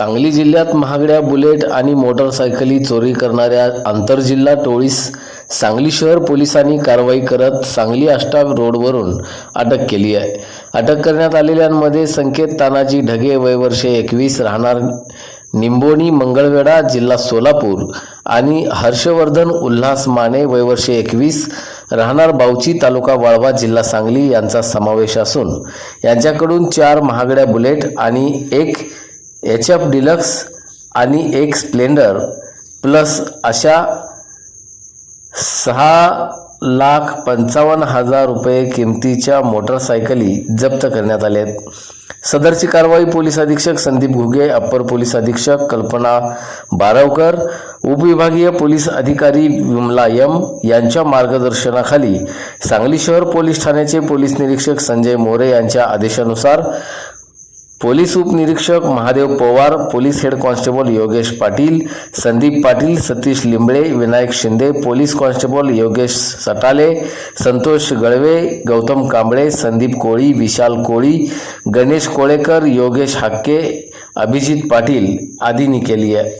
सांगली जिल्ह्यात महागड्या बुलेट आणि मोटरसायकली चोरी करणाऱ्या आंतरजिल्हा टोळीस सांगली शहर पोलिसांनी कारवाई करत सांगली आष्टा रोडवरून अटक केली आहे. अटक करण्यात आलेल्यांमध्ये संकेत तानाजी ढगे वय वर्षे एकवीस राहणार निंबोणी मंगळवेढा जिल्हा सोलापूर आणि हर्षवर्धन उल्हास माने वय वर्षे एकवीस राहणार बावची तालुका वाळवा जिल्हा सांगली यांचा समावेश असून यांच्याकडून चार महागड्या बुलेट आणि एक एच एफ डिलक्स आणि एक स्प्लेंडर प्लस अशा सहा लाख पंचावन्न हजार रुपये किमतीच्या मोटरसायकली जप्त करण्यात आल्या आहेत. सदरची कारवाई पोलीस अधीक्षक संदीप घुगे अप्पर पोलीस अधीक्षक कल्पना बारवकर उपविभागीय पोलीस अधिकारी विमला यम यांच्या मार्गदर्शनाखाली सांगली शहर पोलीस ठाण्याचे पोलीस निरीक्षक संजय मोरे यांच्या आदेशानुसार पोलीस उपनिरीक्षक Mahadev Pawar police head constable Yogesh Patil Sandeep Patil Satish Limbale Vinayak Shinde police constable Yogesh Satale Santosh Galve Gautam Kamble Sandeep Koli Vishal Koli Ganesh Kolekar Yogesh Hakke Abhijit Patil आदींनी केली आहे.